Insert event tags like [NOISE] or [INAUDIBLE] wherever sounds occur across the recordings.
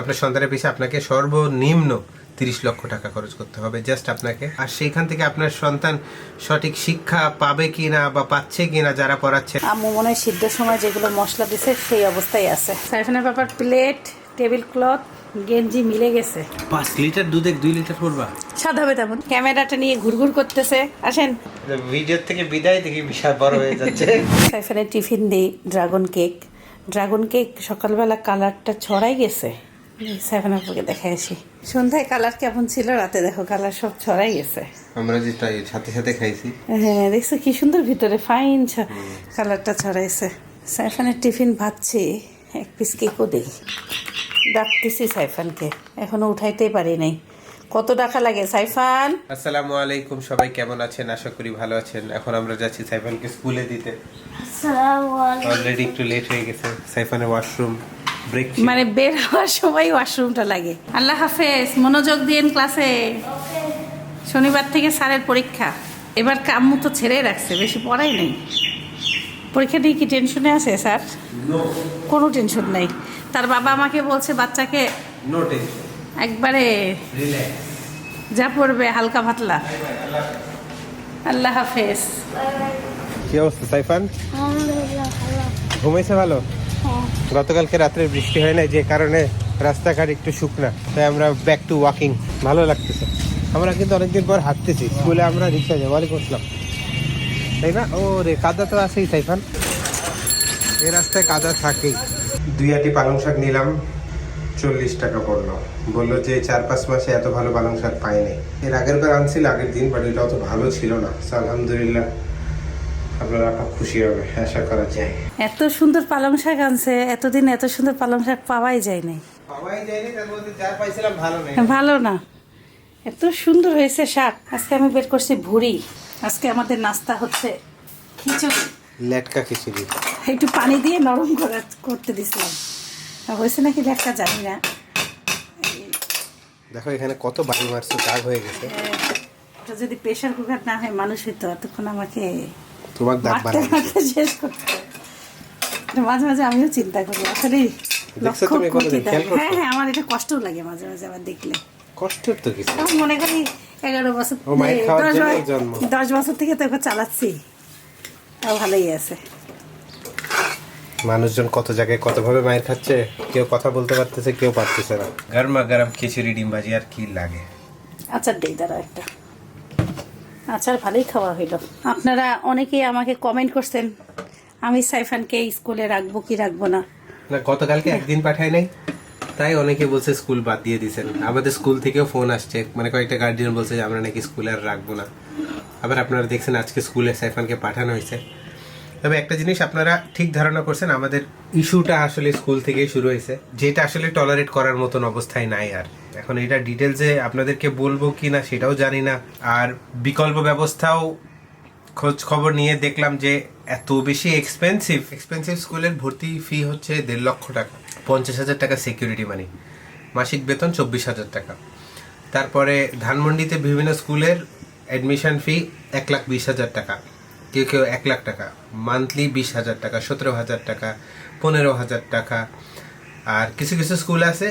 আপনার সন্তানের পিছিয়ে আপনাকে সর্বনিম্ন তিরিশ লক্ষ টাকা খরচ করতে হবে জাস্ট আপনাকে। আর সেইখান থেকে আপনার সন্তান সঠিক শিক্ষা পাবে কিনা বা পাচ্ছে কিনা যারা পড়াচ্ছে। আম্মু মনে হয় সিদ্ধর সময় যেগুলো মশলা দিছে সেই অবস্থায় আছে। সাইফানের ব্যাপার প্লেট টেবিল ক্লথ গেঞ্জি মিলে গেছে। পাঁচ লিটার দুধে দুই লিটার করবা স্বাদ হবে তেমন। ক্যামেরাটা নিয়ে ঘুরঘুর করতেছে। আসেন। ভিডিও থেকে বিদায় থেকে বিশাল বড় হয়ে যাচ্ছে। সাইফানের টিফিন দিই ড্রাগন কেক। ড্রাগন কেক সকালবেলা কালারটা ছড়াই গেছে। সাইফান আপুকে দেখে আসি। সন্ধ্যায় কালার কেমন ছিল? রাতে দেখো কালার সব ছড়াই গেছে। আমরা যেটা সাথে সাথে খাইছি। হ্যাঁ দেখছ কি সুন্দর ভিতরে ফাইন কালারটা ছড়াইছে। সাইফানের টিফিন ভাবছি এক পিস কেকও দিই। ডাকতেছি সাইফানকে এখনও উঠাইতেই পারি নাই। কত টাকা লাগে সাইফান আসসালামু আলাইকুম সবাই কেমন আছেন? আশা করি ভালো আছেন। এখন আমরা যাচ্ছি সাইফানকে স্কুলে দিতে। অলরেডি একটু লেট হয়ে গেছে। সাইফানের ওয়াশরুম মানে বের হওয়ার সময় ওয়াশরুমটা লাগে। আল্লাহ হাফেজ মনোযোগ দিয়েন ক্লাসে শনিবার থেকে স্যারের পরীক্ষা। এবার কাম্মু তো ছেড়ে রাখছে বেশি পড়াই নেই। পরীক্ষা নিয়ে কি টেনশনে আছে স্যার? কোনো টেনশন নেই। তার বাবা আমাকে বলছে বাচ্চাকে একবারে যা পড়বে হালকা ভাতলা আল্লাহ হাফেজ। কি অবস্থা সাইফান? আলহামদুলিল্লাহ ভালো। ঘুমাইছে ভালো? গতকালকে রাত্রে বৃষ্টি হয় না যে কারণে রাস্তাঘাট একটু শুকনা। তাই আমরা ব্যাক টু ওয়াকিং ভালো লাগতেছে। আমরা কিন্তু অনেকদিন পর হাঁটতেছি, স্কুলে আমরা রিক্সা ওয়ালাইকুম আসসালাম তাই না ও রে কাদা তো আছেই, সাইফান। এই রাস্তায় কাদা থাকেই। দুই আটি পালং শাক নিলাম, চল্লিশ টাকা পড়ল। বলল যে, চার পাঁচ মাসে এত ভালো পালং শাক পাইনি। এর আগের বার আনছিল, আগের দিন বাট এটা অত ভালো ছিল না। আলহামদুলিল্লাহ আপনারা খুব খুশি হবে আশা করা যায়। এত সুন্দর পালং শাক আনছে এতদিন এত সুন্দর পালং শাক পাওয়াই যায় নাই। পাওয়াই যায়নি তার মধ্যে যা পাইছিলাম ভালো নেই। ভালো না। এত সুন্দর হয়েছে শাক। আজকে আমি বের করছি ভুড়ি। আজকে আমাদের নাস্তা হচ্ছে খিচুড়ি। লেটকা খিচুড়ি। একটু পানি দিয়ে নরম করে করতে দিছিলাম। হয়েছে নাকি দেখা জানি না। দেখো এখানে কত বাড়ি মারছো দাগ হয়ে গেছে। এটা যদি প্রেশার কুকার না হয় মানুষ হইতো এতক্ষণ আমাকে তোমার শেষ করতে মাঝে মাঝে আমিও চিন্তা করি। আসলে? হ্যাঁ হ্যাঁ আমার এটা কষ্টও লাগে মাঝে মাঝে আবার দেখলে। কষ্টের তো কিছু আমি মনে করি এগারো বছর দশ বছর- জন্ম। দশ বছর থেকে তো ওকে চালাচ্ছি। তাও ভালোই আছে। মানুষজন কত জায়গায় কত ভাবে মায়ের খাচ্ছে কেউ কথা বলতে পারতেছে কেউ পারতেছে না। গরমা গরম খিচুড়ি ডিম ভাজি আর কি লাগে? আচ্ছা দেই দাঁড়া একটা। আচার ভালোই খাওয়া হইল। আপনারা অনেকেই আমাকে কমেন্ট করছেন আমি সাইফানকে স্কুলে রাখব কি রাখব না। না গতকালকে একদিন পাঠায় নাই তাই অনেকে বলছে স্কুল বাদ দিয়ে দিছেন। আমাদের স্কুল থেকেও ফোন আসছে মানে কয়েকটা গার্জিয়ান বলছে যে আমরা নাকি স্কুলে আর রাখব না। আবার আপনারা দেখছেন আজকে স্কুলে সাইফানকে পাঠানো হয়েছে। তবে একটা জিনিস আপনারা ঠিক ধারণা করছেন, আমাদের ইস্যুটা আসলে স্কুল থেকেই শুরু হয়েছে। যেটা আসলে টলারেট করার মতন অবস্থায় নাই আর। এখন এটা ডিটেলসে আপনাদেরকে বলব কি না সেটাও জানি না। আর বিকল্প ব্যবস্থাও খোঁজ খবর নিয়ে দেখলাম যে এত বেশি এক্সপেন্সিভ এক্সপেন্সিভ স্কুলের ভর্তি ফি হচ্ছে দেড় লক্ষ টাকা। পঞ্চাশ হাজার টাকা সিকিউরিটি মানি মাসিক বেতন চব্বিশ হাজার টাকা। তারপরে ধানমন্ডিতে বিভিন্ন স্কুলের অ্যাডমিশন ফি এক লাখ বিশ হাজার টাকা। কেউ কেউ এক লাখ টাকা। মান্থলি বিশ হাজার টাকা, সতেরো হাজার টাকা, পনেরো হাজার টাকা। আর কিছু কিছু স্কুল আছে,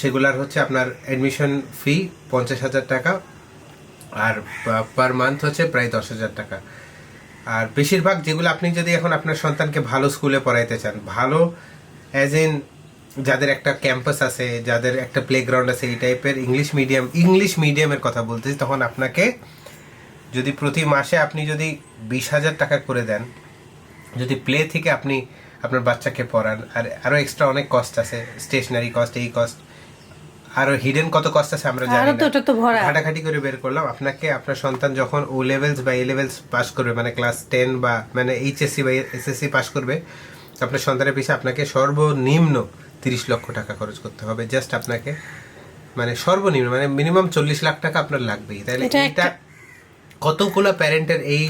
সেগুলার হচ্ছে আপনার অ্যাডমিশন ফি পঞ্চাশ হাজার টাকা আর পার মান্থ হচ্ছে প্রায় দশ হাজার টাকা। আর বেশিরভাগ যেগুলো আপনি যদি এখন আপনার সন্তানকে ভালো স্কুলে পড়াইতে চান, ভালো অ্যাজ ইন যাদের একটা ক্যাম্পাস আছে, যাদের একটা প্লেগ্রাউন্ড আছে, এই টাইপের ইংলিশ মিডিয়াম ইংলিশ মিডিয়ামের কথা বলতেছি, তখন আপনাকে যদি প্রতি মাসে আপনি যদি বিশ হাজার টাকা করে দেন যদি প্লে থেকে আপনি আপনার বাচ্চাকে পড়ান আর আরও এক্সট্রা অনেক কস্ট আছে স্টেশনারি কস্ট এই কস্ট আরও হিডেন কত কস্ট আছে আমরা জানি না। তো ভরা। ঘাটাঘাটি করে বের করলাম আপনাকে আপনার সন্তান যখন ও লেভেলস বা এ লেভেলস পাস করবে মানে ক্লাস টেন বা মানে এইচএসসি বা এসএসসি পাস করবে আপনার সন্তানের পিছিয়ে আপনাকে সর্বনিম্ন তিরিশ লক্ষ টাকা খরচ করতে হবে। জাস্ট আপনাকে মানে সর্বনিম্ন মানে মিনিমাম চল্লিশ লাখ টাকা আপনার লাগবেই। তাহলে এটা কতগুলো প্যারেন্টের এই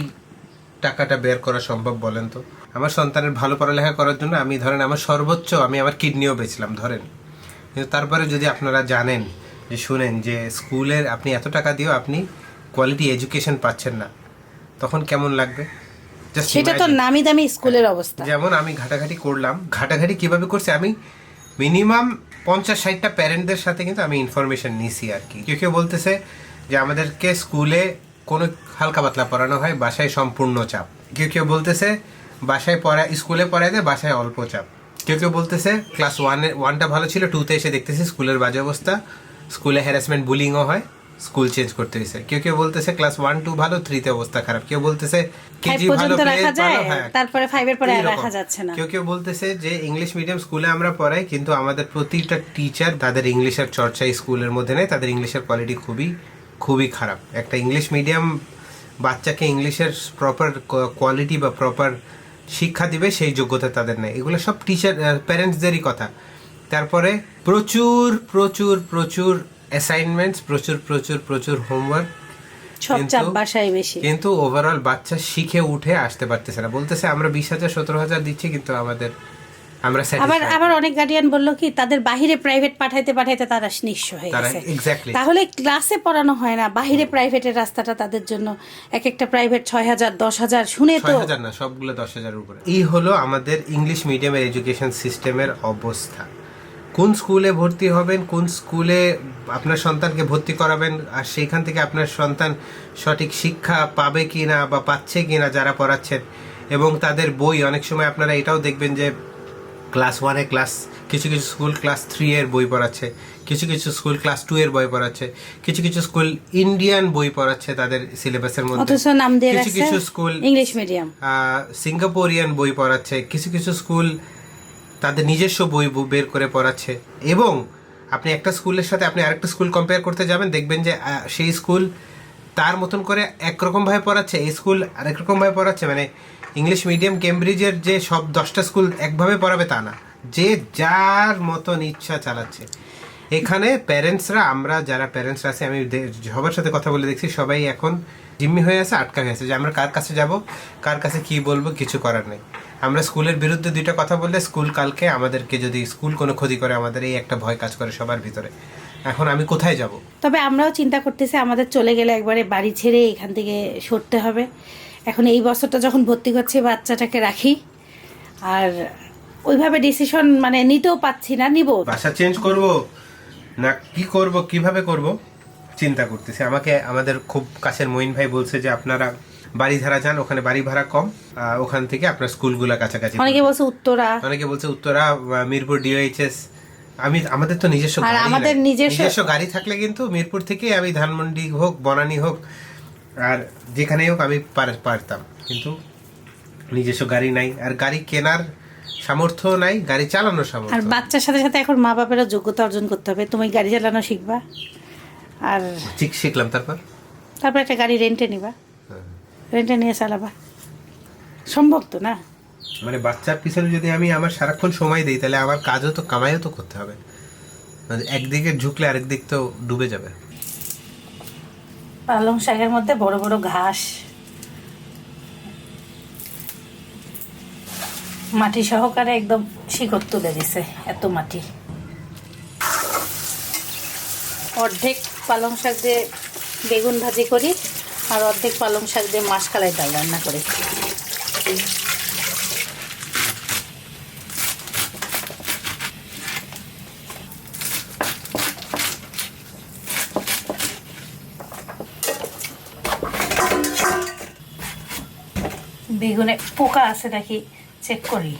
টাকাটা বের করা সম্ভব বলেন তো? আমার সন্তানের ভালো পড়ালেখা করার জন্য আমি ধরেন আমার সর্বোচ্চ আমি আমার কিডনিও বেচলাম ধরেন। কিন্তু তারপরে যদি আপনারা জানেন যে শুনেন যে স্কুলের আপনি এত টাকা দিয়েও আপনি কোয়ালিটি এডুকেশন পাচ্ছেন না তখন কেমন লাগবে? সেটা তো নামি দামি স্কুলের অবস্থা। যেমন আমি ঘাটাঘাটি করলাম ঘাটাঘাটি কীভাবে করছি আমি মিনিমাম পঞ্চাশ ষাটটা প্যারেন্টদের সাথে কিন্তু আমি ইনফরমেশন নিছি আর কি। কেউ কেউ বলতেছে যে আমাদেরকে স্কুলে কোনো হালকা পাতলা পড়ানো হয় বাসায় সম্পূর্ণ চাপ। কেউ কেউ বলতেছে বাসায় পড়া স্কুলে পড়ায় দেয় বাসায় অল্প চাপ। কেউ কেউ বলতেছে ক্লাস ওয়ানে ওয়ানটা ভালো ছিল টুতে এসে দেখতেছি স্কুলের বাজে অবস্থা। স্কুলে হ্যারাসমেন্ট বুলিংও হয় স্কুল চেঞ্জ করতে হয়েছে। কেউ কেউ বলতেছে ক্লাস ওয়ান টু ভালো থ্রিতে অবস্থা খারাপ। কেউ বলতেছে কেজি ভালো রাখা যায় হ্যাঁ। তারপরে ফাইভের পরে। রাখা যাচ্ছে না। কেউ কেউ বলতেছে যে ইংলিশ মিডিয়াম স্কুলে আমরা পড়াই কিন্তু আমাদের প্রতিটা টিচার তাদের ইংলিশের চর্চা স্কুলের মধ্যে নেই তাদের ইংলিশের কোয়ালিটি খুবই খুবই খারাপ। একটা ইংলিশ মিডিয়াম বাচ্চাকে ইংলিশের প্রপার কোয়ালিটি বা প্রপার শিক্ষা দিবে সেই যোগ্যতা তাদের নেই। এগুলো সব টিচার প্যারেন্টসদেরই কথা। তারপরে প্রচুর প্রচুর প্রচুর অ্যাসাইনমেন্টস প্রচুর প্রচুর প্রচুর হোমওয়ার্ক কিন্তু ওভারঅল বাচ্চা শিখে উঠে আসতে পারতেছে না। বলতেছে আমরা বিশ হাজার সতেরো হাজার দিচ্ছি কিন্তু আমাদের আমরা আবার আবার অনেক গার্ডিয়ান বলল কি তাদের বাহিরে প্রাইভেট পাঠাইতে পাঠাইতে তারা নিঃস্ব হয়ে গেছে। তাহলে ক্লাসে পড়ানো হয় না বাহিরে প্রাইভেটের রাস্তাটা তাদের জন্য এক একটা প্রাইভেট ছয় হাজার দশ হাজার শুনে তো হাজার না সবগুলো দশ হাজার উপরে। এই হলো আমাদের ইংলিশ মিডিয়ামের এডুকেশন সিস্টেমের অবস্থা। কোন স্কুলে ভর্তি হবেন কোন স্কুলে আপনার সন্তানকে ভর্তি করাবেন আর সেইখান থেকে আপনার সন্তান সঠিক শিক্ষা পাবে কি না বা পাচ্ছে কি না যারা পড়াচ্ছেন এবং তাদের বই অনেক সময় আপনারা এটাও দেখবেন যে ক্লাস ওয়ানে ক্লাস কিছু কিছু স্কুল ক্লাস থ্রি এর বই পড়াচ্ছে কিছু কিছু স্কুল ক্লাস টু এর বই পড়াচ্ছে কিছু কিছু স্কুল ইন্ডিয়ান বই পড়াচ্ছে তাদের সিলেবাসের মধ্যে। কিছু কিছু স্কুল ইংলিশ মিডিয়াম সিঙ্গাপুরিয়ান বই পড়াচ্ছে কিছু কিছু স্কুল তাদের নিজস্ব বই বের করে পড়াচ্ছে। এবং আপনি একটা স্কুলের সাথে আপনি আরেকটা স্কুল কম্পেয়ার করতে যাবেন দেখবেন যে সেই স্কুল তার মতন করে একরকম ভাবে পড়াচ্ছে এই স্কুল আরেক রকম ভাবে পড়াচ্ছে মানে ইংলিশ মিডিয়াম কেমব্রিজের যে সব দশটা স্কুল একভাবে পড়াবে তা না। যে যার মতন ইচ্ছা চালাচ্ছে। এখানে প্যারেন্টসরা, আমরা যারা প্যারেন্টসরা আছে, আমি সবার সাথে কথা বলে দেখছি, সবাই এখন জিম্মি হয়ে আছে, আটকা হয়ে আছে যে আমরা কার কাছে যাব, কার কাছে কি বলব, কিছু করার নেই। আমরা স্কুলের বিরুদ্ধে দুইটা কথা বললে স্কুল কালকে আমাদেরকে যদি স্কুল কোনো ক্ষতি করে, আমাদের এই একটা ভয় কাজ করে সবার ভিতরে। এখন আমি কোথায় যাব? তবে আমরাও চিন্তা করতেছি, আমাদের চলে গেলে একবারে বাড়ি ছেড়ে এখান থেকে সরতে হবে। এখন এই বছরটা যখন ভর্তি করছি বাচ্চাটাকে রাখি। আর ওইভাবে ডিসিশন মানে নিতেও পাচ্ছি না নিব। বাসা চেঞ্জ করব? না কি করব কীভাবে করব? চিন্তা করতেছি। আমাকে আমাদের খুব কাছের মঈন ভাই বলছে যে আপনারা বাড়ি ধারা যান ওখানে বাড়ি ভাড়া কম। ওখান থেকে আপনার স্কুলগুলো কাছাকাছি অনেকে বলছে উত্তরা। অনেকে বলছে উত্তরা মিরপুর ডিওএইচএস আমি আমাদের তো নিজস্ব আমাদের নিজস্ব গাড়ি থাকলে কিন্তু মিরপুর থেকে আমি ধানমন্ডি হোক বনানী হোক আর যেখানেই হোক আমি পারতাম। কিন্তু নিজস্ব গাড়ি নাই। আর গাড়ি কেনার সামর্থ্য নাই গাড়ি চালানোর সামর্থ্য আর বাচ্চার সাথে সাথে এখন মা বাপেরও যোগ্যতা অর্জন করতে হবে। তুমি গাড়ি চালানো শিখবা। আর ঠিক শিখলাম তারপর? তারপর একটা গাড়ি রেন্টে নিবা। রেন্টে নিয়ে চালাবা। সম্ভব তো না? মানে বাচ্চার পিছনে যদি আমি আমার সারাক্ষণ সময় দিই তাহলে আমার কাজও তো কামাইও তো করতে হবে। মানে একদিকে ঝুঁকলে আরেক দিক তো ডুবে যাবে। পালং শাকের মধ্যে বড় বড় ঘাস। মাটি সহকারে একদম শিকড় তুলে দিছে, এত মাটি। অর্ধেক পালং শাক দিয়ে বেগুন ভাজি করি, আর অর্ধেক পালং শাক দিয়ে মাসকালাই ডাল রান্না করি। বেগুনে পোকা আছে নাকি চেক করি।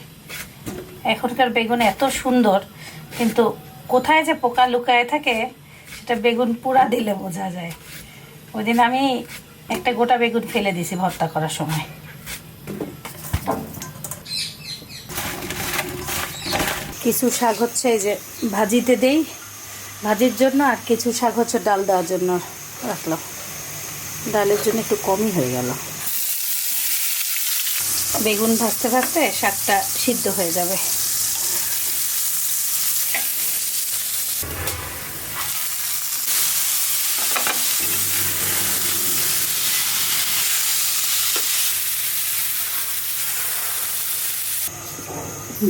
এখনকার বেগুন এত সুন্দর, কিন্তু কোথায় যে পোকা লুকায় থাকে, সেটা বেগুন পুরা দিলে বোঝা যায়। ওই দিন আমি একটা গোটা বেগুন ফেলে দিছি ভর্তা করার সময়। কিছু শাক হচ্ছে এই যে ভাজিতে দেই, ভাজির জন্য আর কিছু শাক হচ্ছে ডাল দেওয়ার জন্য রাখলাম। ডালের জন্য একটু কমই হয়ে গেল। বেগুন ভাজতে ভাজতে শাকটা সিদ্ধ হয়ে যাবে।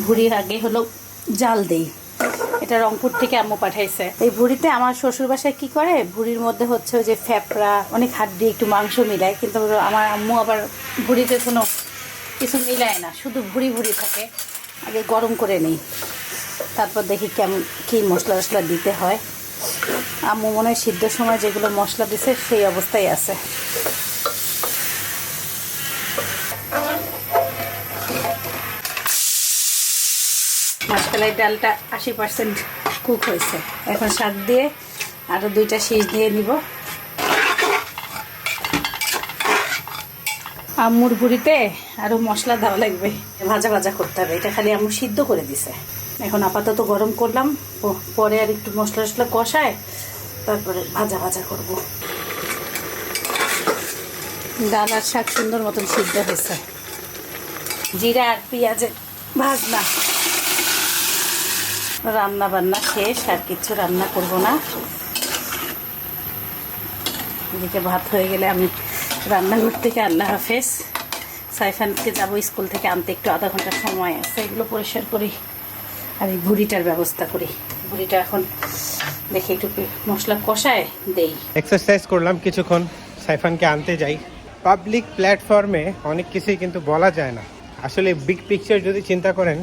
ভুড়ি আগে হলো জাল দেই। এটা রংপুর থেকে আম্মু পাঠাইছে। এই ভুড়িতে আমার শ্বশুর বাসায় কি করে? ভুড়ির মধ্যে হচ্ছে যে ফ্যাপড়া, অনেক হাড্ডি, একটু মাংস মিলায়। কিন্তু আমার আম্মু আবার ভুড়িতে কোনো কিছু মিলায় না, শুধু ভুড়ি ভুড়ি থাকে। আগে গরম করে নেই। তারপর দেখি কেমন, কী মশলা টশলা দিতে হয়। আম্মু মনে হয় সিদ্ধর সময় যেগুলো মশলা দিছে, সেই অবস্থায় আছে। মাসকালাই ডালটা আশি পার্সেন্ট কুক হয়েছে। এখন শাক দিয়ে আরও দুইটা শীষ দিয়ে নিব। আম্মুর ভুড়িতে আরও মশলা দেওয়া লাগবে। ভাজা ভাজা করতে হবে এটা খালি আম্মু সিদ্ধ করে দিছে। এখন আপাতত গরম করলাম পরে আর একটু মশলা টশলা কষায় তারপরে ভাজা ভাজা করব। ডাল আর শাক সুন্দর মতন সিদ্ধ হয়েছে। জিরা আর পেঁয়াজের ভাজনা। রান্না বান্না শেষ আর কিছু রান্না করব না। এদিকে ভাত হয়ে গেলে আমি রান্নাঘর থেকে আল্লাহ হাফেজ। সাইফানকে যাব স্কুল থেকে আনতে একটু আধা ঘণ্টা সময় আছে এগুলো পরিষ্কার করি আর এই ভুড়িটার ব্যবস্থা করি। ভুড়িটা এখন দেখি একটু মশলা কষায় দেই। এক্সারসাইজ করলাম কিছুক্ষণ সাইফানকে আনতে যাই। পাবলিক প্ল্যাটফর্মে অনেক কিছুই কিন্তু বলা যায় না। আসলে বিগ পিকচার যদি চিন্তা করেন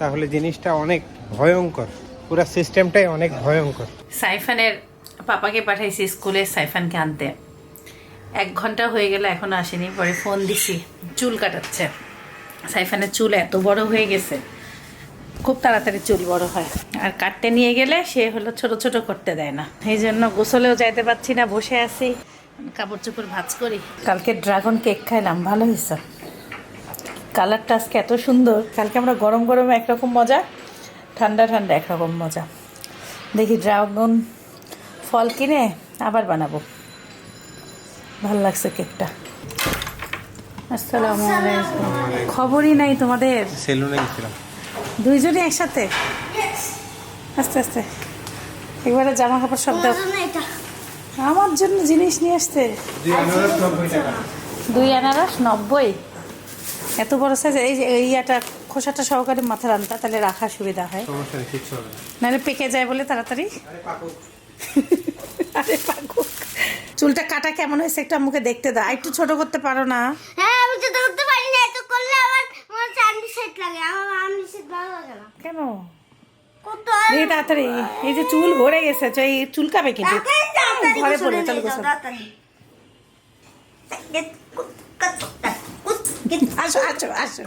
তাহলে জিনিসটা অনেক ভয়ঙ্কর। পুরো সিস্টেমটাই অনেক ভয়ঙ্কর। সাইফানের পাপাকে পাঠাইছি স্কুলে সাইফানকে আনতে। এক ঘণ্টা হয়ে গেল এখনও আসেনি পরে ফোন দিছি। চুল কাটাচ্ছে। সাইফানের চুল এত বড় হয়ে গেছে। খুব তাড়াতাড়ি চুল বড় হয়। আর কাটতে নিয়ে গেলে সে হলো ছোট ছোট করতে দেয় না। এই জন্য গোসলেও যাইতে পারছি না বসে আছি। কাপড় চোপড় ভাজ করি। কালকে ড্রাগন কেক খাইলাম ভালো হয়েছে। কালারটা আজকে এত সুন্দর। কালকে আমরা গরম গরমে একরকম মজা ঠান্ডা ঠান্ডা একরকম মজা। দেখি ড্রাগন ফল কিনে আবার বানাবো। ভালো লাগছে কেকটা। আসসালামু আলাইকুম। খবরই নাই তোমাদের? সেলুনে গেছিলাম। দুইজনই একসাথে? আস্তে আস্তে। একবারে জামা কাপড় সব দাও। আমার জন্য জিনিস নিয়ে আসতে? দুই আনারস নব্বই এত বড় সাইজ এই ইয়াটা খোসাটা সহকারে মাথার আনতা তাহলে রাখার সুবিধা হয়। নাহলে পেকে যায় বলে তাড়াতাড়ি? আরে পাকুক [LAUGHS] চুলটা কাটা কেমন হয়েছে একটু আমাকে দেখতে দাও। একটু ছোট করতে পারো না। হ্যাঁ আমি তো করতে পারি না এত করলে আমার আমার চান্দি সেট লাগে আমার আমি সেট ভালো লাগে না। কেন? কত দেখি তাড়াতাড়ি এই যে চুল ভরে গেছে তো এই চুল কাবে কিন্তু। ঘরে পড়ে চলো গোসল। আসো আসো আসো।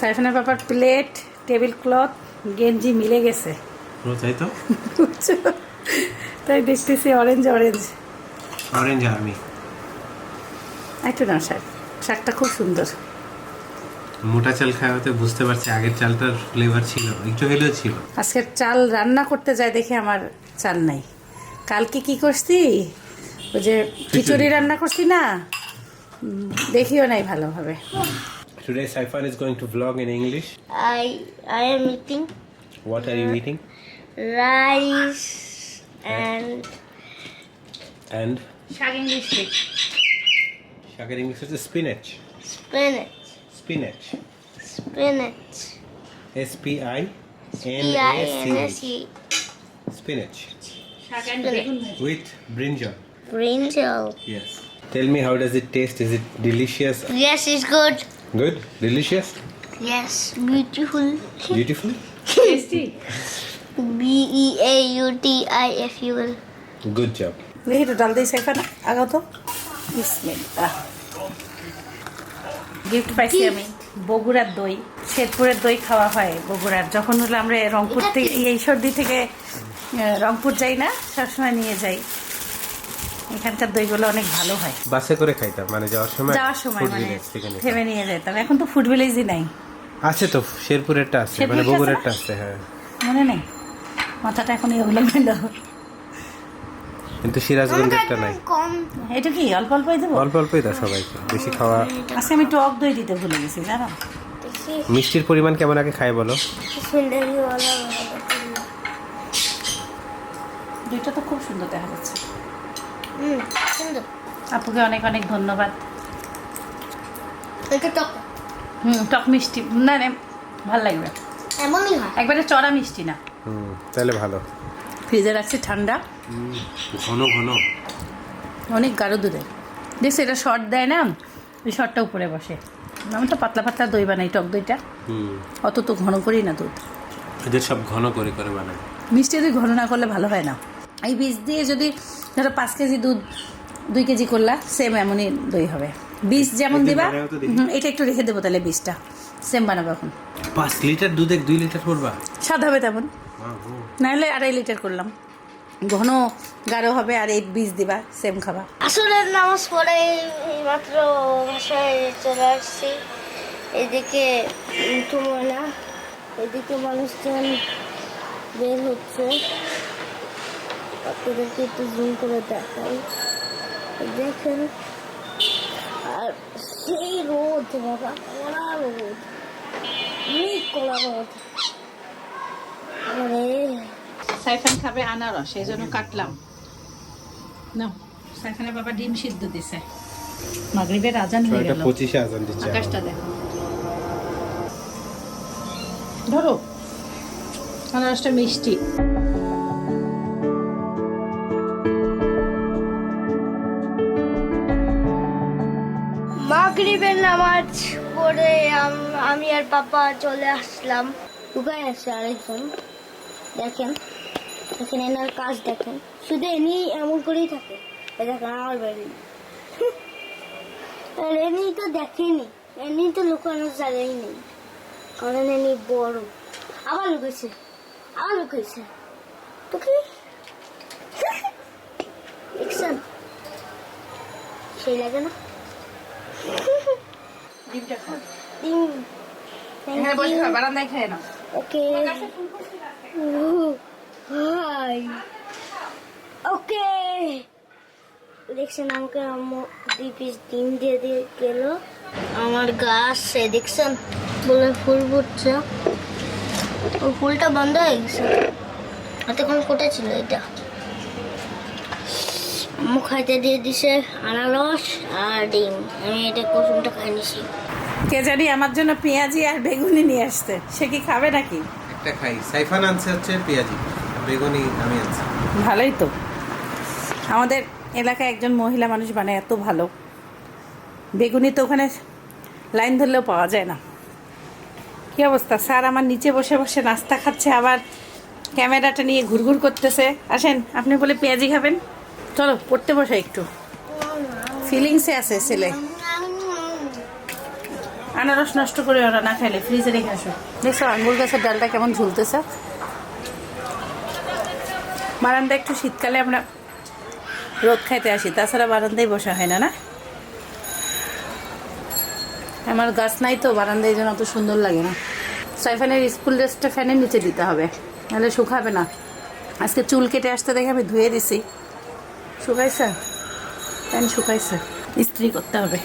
সাইফানের ব্যাপার প্লেট টেবিল ক্লথ গেঞ্জি মিলে গেছে। তাই তো? বুঝছ? তাই দেখতেছি অরেঞ্জ অরেঞ্জ অরেঞ্জ আর্মি একটু না শাক শাকটা খুব সুন্দর। মোটা চাল খাওয়াতে বুঝতে পারছি আগের চালটার ফ্লেভার ছিল একটু হলেও ছিল। আজকে চাল রান্না করতে যাই দেখে আমার চাল নাই। কালকে কি করছি? ওই যে খিচুড়ি। রান্না করছি না? দেখিও নাই ভালোভাবে। Today Saifan is going to vlog in English. I I am eating What are you eating? rice. and And শাক English Shakar English is spinach. spinach. Spinach. Spinach. S P I N P I A N S C. E. Spinach. শাক and বেগুন With brinjal. Brinjal. Yes. Tell me how does it taste? Is it delicious? Yes, it's good. Good? Delicious? Yes, beautiful. Beautiful? [LAUGHS] Tasty [LAUGHS] B E A U T I F U L. Good job. দেখি তো ডাল দিয়ে সাইফান আগাও তো বিসমিল্লাহ gift পাইছি আমি। বগুড়ার দই। শেরপুরের দই খাওয়া হয় বগুড়ার। যখন হলো আমরা রংপুর থেকে? এই সর্দি থেকে রংপুর যাই না সবসময় নিয়ে যাই। এখানকার দইগুলো অনেক ভালো হয়। বাসে করে খাইতাম মানে যাওয়ার সময় যাওয়ার সময় food মানে। থেমে নিয়ে যেতাম। এখন তো ফুড ভিলেজই নাই। আছে তো শেরপুরেরটা আছে মানে বগুড়ারটা আছে হ্যাঁ। মনে নেই? মাথাটা এখন এগুলো গেল কিন্তু সিরাজগঞ্জেরটা নাই। কম। এটা কি অল্প অল্পই দেবো? অল্প অল্পই দাও সবাইকে বেশি খাওয়া আজকে আমি টক দই দিতে ভুলে গেছি জানো? মিষ্টির পরিমাণ কেমন আগে খাই বলো? দইটা তো খুব সুন্দর দেখা যাচ্ছে। হুম সুন্দর। আপুকে অনেক অনেক ধন্যবাদ। এটা টক। হুম টক মিষ্টি। না না ভালো লাগবে। এমনই হয়। একবারে চড়া মিষ্টি না। হুম তাহলে ভালো। ফ্রিজে রাখছি ঠান্ডা। ঘন ঘন। অনেক গাঢ় দুধে। দেখছি এটা শর্ট দেয় না? ওই শর্টটা উপরে বসে। আমি তো পাতলা পাতলা দই বানাই টক দইটা। অত তো ঘন করি না দুধ। এদের সব ঘন করে করে বানায়। মিষ্টি দই ঘন না করলে ভালো হয় না। এই বীজ দিয়ে যদি ধরো পাঁচ কেজি দুধ দুই কেজি করলা সেম এমনই দই হবে। বীজ যেমন দিবা এটা একটু রেখে দেবো তাহলে বীজটা। সেম বানাবো এখন। পাঁচ লিটার দুধে দুই লিটার করবা? স্বাদ হবে তেমন। নাহলে আড়াই লিটার করলাম। ঘন গাঢ় হবে আর এই বীজ দিবা, সেম খাবা। আসরের নামাজ পড়ে মাত্র বাসায় চলে আসছি। এদিকে তুমনা এদিকে মানুষজন বের হচ্ছে। আপনাদেরকে একটু জুম করে দেখাই। দেখেন, আর সেই রোদ, বাবা, কড়া রোদ, অনেক কড়া রোদ। সাইফান খাবে আনারস এই জন্য কাটলাম। না সাইফানের বাবা ডিম সিদ্ধ দিছে। মাগরিবের আজান হয়ে গেল। পঁচিশে আজান দিচ্ছে আকাশটা দেখো। ধরো আনারসটা মিষ্টি। মাগরিবের নামাজ পড়ে আম- আমি আর পাপা চলে আসলাম। লুকায় আছে আরেকজন। দেখেন। দেখেন এনার কাজ দেখেন। শুধু এনি এমন করেই থাকে। দেখেন আমার বাড়ি। [LAUGHS] আর এনি তো দেখেনি। এনি তো লুকানোর জায়গাই নেই। কারণ এনি বড়। আবার লুকেছে আবার লুকেছে তো কি? [LAUGHS] দেখছেন? সেই লাগে না। [LAUGHS] ডিমটা খাও ডিম। এখানে বসে বারান্দায় খেয়ে নাও। ওকে। হাই ওকে দেখছেন আমাকে আম্মু দুই পিস ডিম দিয়ে দিয়ে গেল আমার গাছ সে দেখছেন বলে ফুল ফুটছে। ওই ফুলটা বন্ধ হয়ে গেছে। এতক্ষণ ফুটেছিল এটা। আম্মু খাইতে দিয়ে দিছে আনারস আর ডিম। আমি এটা কুসুমটা খাই নিছি। কে জানি আমার জন্য পেঁয়াজি আর বেগুনি নিয়ে আসতে সে কি খাবে নাকি? একটা খাই। সাইফান আনছে হচ্ছে পেঁয়াজি। বেগুনি আমি আনছি ভালোই তো। আমাদের এলাকায় একজন মহিলা মানুষ বানায় এত ভালো। বেগুনি তো ওখানে লাইন ধরলেও পাওয়া যায় না। কি অবস্থা? স্যার আমার নিচে বসে বসে নাস্তা খাচ্ছে, আবার ক্যামেরাটা নিয়ে ঘুরঘুর করতেছে। আসেন, আপনি বলে পেঁয়াজি খাবেন? চলো, পড়তে বসে একটু। ফিলিংসে আছে ছেলে। আনারস নষ্ট করে ওরা না খাইলে, ফ্রিজে রেখে আসো। দেখছ আঙ্গুর গাছের ডালটা কেমন ঝুলতেছে? বারান্দা একটু শীতকালে আমরা রোদ খাইতে আসি। তাছাড়া বারান্দায় বসা হয় না না? আমার গাছ নাই তো, বারান্দায় যেন অত সুন্দর লাগে না। সাইফানের স্কুল ড্রেসটা ফ্যানের নিচে দিতে হবে, নাহলে শুকাবে না। আজকে চুল কেটে আসতে দেখে আমি ধুয়ে দিছি। শুকাইছে? প্যান শুকাইছে। ইস্ত্রি করতে হবে।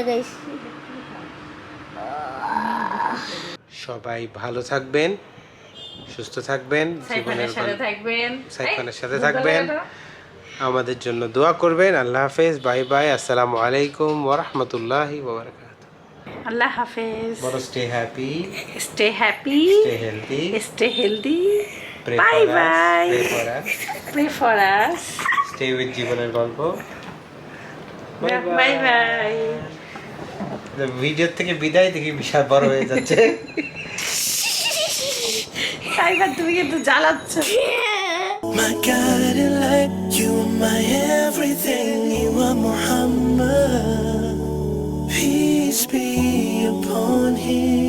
লাগাইছি সবাই ভালো থাকবেন সুস্থ থাকবেন জীবনের গল্প- থাকবেন। সাইফানের সাথে থাকবেন। আমাদের জন্য দোয়া করবেন। আল্লাহ হাফেজ। Bye bye. আসসালামু আলাইকুম ওরহমতুল্লাহি আল্লাহ হাফেজ। বড় stay happy stay happy stay healthy stay healthy Pray bye for us, bye pray for us. Pray for us stay with জীবনের গল্প। বাই বাই ভিডিও থেকে বিদায় দেখি বিশাল বড় হয়ে যাচ্ছে টাইগার তুমি কিন্তু জ্বালাচ্ছ My God, I like you, my everything, you are Muhammad. Peace be upon him.